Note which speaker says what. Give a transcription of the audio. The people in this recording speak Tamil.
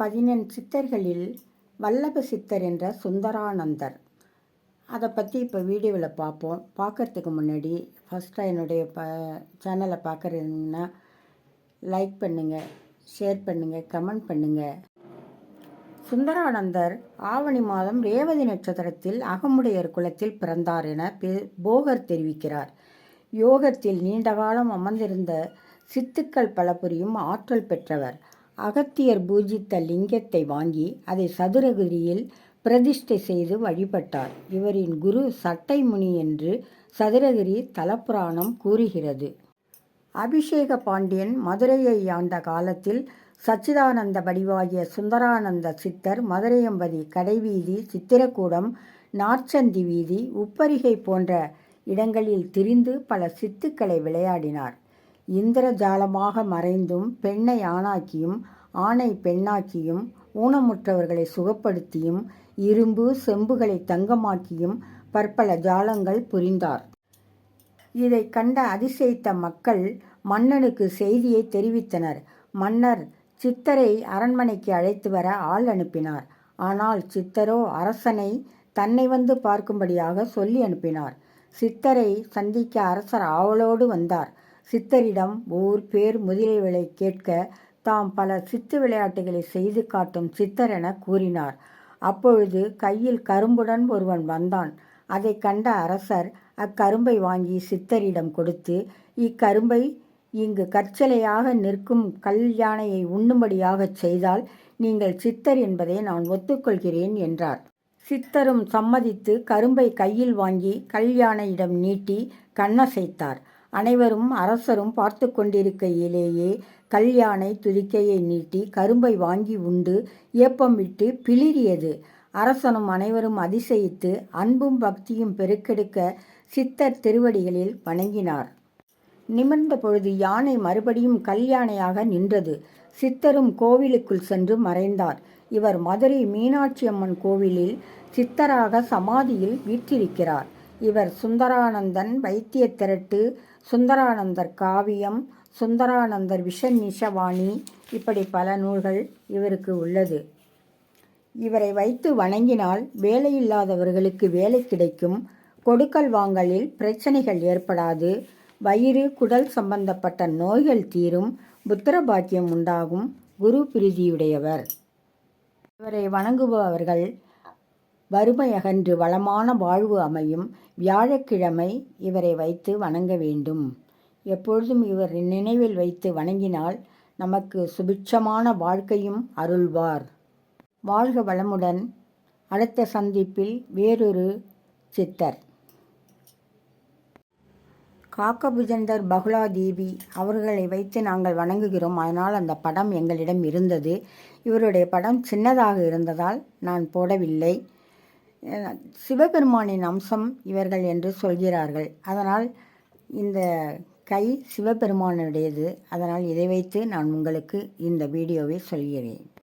Speaker 1: பதினெண் சித்தர்களில் வல்லப சித்தர் என்ற சுந்தரானந்தர். அதை பற்றி இப்போ வீடியோவில் பார்ப்போம் பார்க்கறதுக்கு முன்னாடி ஃபஸ்ட்டாக என்னுடைய ப சேனலை பார்க்குறீங்கன்னா லைக் பண்ணுங்கள் ஷேர் பண்ணுங்கள் கமெண்ட் பண்ணுங்கள் சுந்தரானந்தர் ஆவணி மாதம் ரேவதி நட்சத்திரத்தில் அகமுடையர் குலத்தில் பிறந்தார் என போகர் தெரிவிக்கிறார். யோகத்தில் நீண்ட காலம் அமர்ந்திருந்த சித்துக்கள் பல புரியும் ஆற்றல் பெற்றவர். அகத்தியர் பூஜித்த லிங்கத்தை வாங்கி அதை சதுரகிரியில் பிரதிஷ்டை செய்து வழிபட்டார். இவரின் குரு சட்டை முனி என்று சதுரகிரி தலப்புராணம் கூறுகிறது. அபிஷேக பாண்டியன் மதுரையை ஆண்ட காலத்தில் சச்சிதானந்த வடிவாகிய சுந்தரானந்த சித்தர் மதுரையம்பதி கடைவீதி சித்திரக்கூடம் நாற்சந்தி வீதி உப்பரிகை போன்ற இடங்களில் திரிந்து பல சித்துக்களை விளையாடினார். இந்திரஜாலமாக மறைந்தும் பெண்ணை ஆணாக்கியும் ஆணை பெண்ணாக்கியும் ஊனமுற்றவர்களை சுகப்படுத்தியும் இரும்பு செம்புகளை தங்கமாக்கியும் பற்பல ஜாலங்கள் புரிந்தார். இதை கண்ட அதிசயித்த மக்கள் மன்னனுக்கு செய்தியை தெரிவித்தனர். மன்னர் சித்தரை அரண்மனைக்கு அழைத்து வர ஆள் அனுப்பினார். ஆனால் சித்தரோ அரசனை தன்னை வந்து பார்க்கும்படியாக சொல்லி அனுப்பினார். சித்தரை சந்திக்க அரசர் ஆவலோடு வந்தார். சித்தரிடம் ஊர் பேர் முதலியவைகளை கேட்க தாம் பல சித்து விளையாட்டுகளை செய்து காட்டும் சித்தர் என கூறினார். அப்பொழுது கையில் கரும்புடன் ஒருவன் வந்தான். அதை கண்ட அரசர் அக்கரும்பை வாங்கி சித்தரிடம் கொடுத்து இக்கரும்பை இங்கு கற்சலையாக நிற்கும் கல் யானையை உண்ணும்படியாகச் செய்தால் நீங்கள் சித்தர் என்பதை நான் ஒத்துக்கொள்கிறேன் என்றார். சித்தரும் சம்மதித்து கரும்பை கையில் வாங்கி கல்யாணையிடம் நீட்டி கண்ணசைத்தார். அனைவரும் அரசரும் பார்த்து கொண்டிருக்கையிலேயே கல்யாணை துதிக்கையை நீட்டி கரும்பை வாங்கி உண்டு ஏப்பம் விட்டு பிளிரியது அரசனும் அனைவரும் அதிசயித்து அன்பும் பக்தியும் பெருக்கெடுக்க சித்தர் திருவடிகளில் வணங்கினார். நிமிர்ந்த பொழுது யானை மறுபடியும் கல்யாணையாக நின்றது. சித்தரும் கோவிலுக்குள் சென்று மறைந்தார். இவர் மதுரை மீனாட்சி அம்மன் கோவிலில் சித்தராக சமாதியில் வீற்றிருக்கிறார். இவர் சுந்தரானந்தன் வைத்திய திரட்டு சுந்தரானந்தர் காவியம் சுந்தரானந்தர் விஷநிஷவாணி இப்படி பல நூல்கள் இவருக்கு உள்ளது. இவரை வைத்து வணங்கினால் வேலையில்லாதவர்களுக்கு வேலை கிடைக்கும் கொடுக்கல் வாங்கலில் பிரச்சனைகள் ஏற்படாது வயிறு குடல் சம்பந்தப்பட்ட நோய்கள் தீரும் புத்திர பாக்கியம் உண்டாகும் குரு பிரீதியுடையவர். இவரை வணங்குபவர்கள் வறுமை அகன்று வளமான வாழ்வு அமையும் வியாழக்கிழமை இவரை வைத்து வணங்க வேண்டும். எப்பொழுதும் இவர் நினைவில் வைத்து வணங்கினால் நமக்கு சுபிட்சமான வாழ்க்கையும் அருள்வார். வாழ்க வளமுடன். அடுத்த சந்திப்பில் வேறொரு சித்தர். காக்கபுஜந்தர் பகுலா தேவி அவர்களை வைத்து நாங்கள் வணங்குகிறோம். அதனால் அந்த படம் எங்களிடம் இருந்தது. இவருடைய படம் சின்னதாக இருந்ததால் நான் போடவில்லை. சிவபெருமானின் அம்சம் இவர்கள் என்று சொல்கிறார்கள். அதனால் இந்த கை சிவபெருமானுடையது. அதனால் இதை வைத்து நான் உங்களுக்கு இந்த வீடியோவை சொல்கிறேன்.